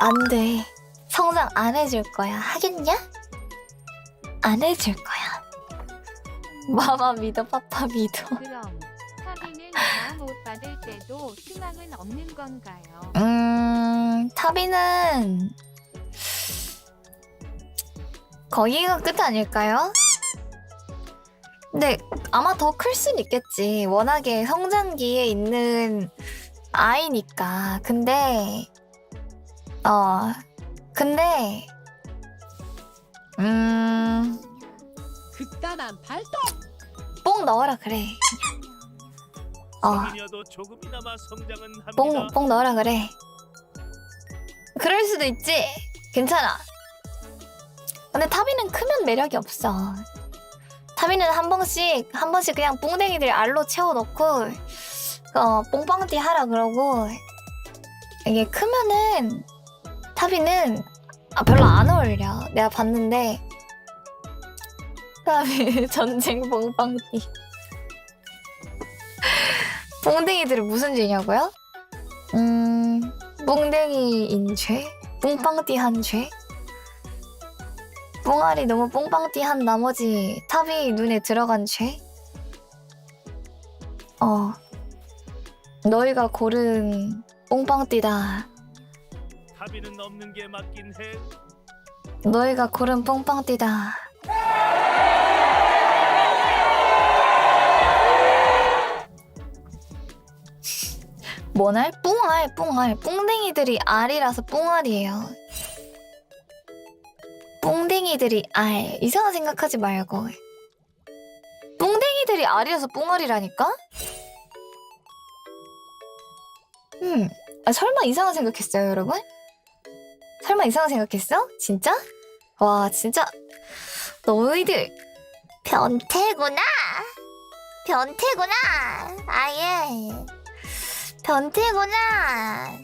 안 돼. 성장 안 해줄 거야. 하겠냐? 안 해줄 거야. 마마 믿어, 파파 믿어. 그럼 타비는 다음 옷 받을 때도 희망은 없는 건가요? 음, 타비는 거기가 끝 아닐까요? 근데 아마 더 클 순 있겠지. 워낙에 성장기에 있는 아이니까. 근데 어, 근데 음, 극단한 발동. 뽕 넣어라 그래. 어. 조금이나마 성장은 합니다. 뽕, 뽕 넣어라 그래. 그럴 수도 있지. 괜찮아. 근데 타비는 크면 매력이 없어. 타비는 한 번씩, 한 번씩 그냥 뽕댕이들 알로 채워놓고, 어, 뽕빵띠 하라 그러고, 이게 크면은, 타비는, 아, 별로 안 어울려. 내가 봤는데, 타비 전쟁 뽕빵띠. 뽕댕이들은 무슨 죄냐고요? 음, 뽕댕이인 죄? 뽕빵띠한 죄? 뽕알이 너무 뽕빵띠한 나머지 탑이 눈에 들어간 죄? 어, 너희가 고른 뽕빵띠다. 타비는 없는 게 맞긴 해. 너희가 고른 뽕빵띠다. 뭐날? 뽕알, 뽕알. 뽕댕이들이 알이라서 뽕알이에요. 뽕댕이들이 알. 이상한 생각하지 말고. 뽕댕이들이 알이라서 뽕알이라니까? 음, 아, 설마 이상한 생각했어요, 여러분? 설마 이상한 생각했어? 진짜? 와, 진짜. 너희들 변태구나. 변태구나. 아예. 변태구나.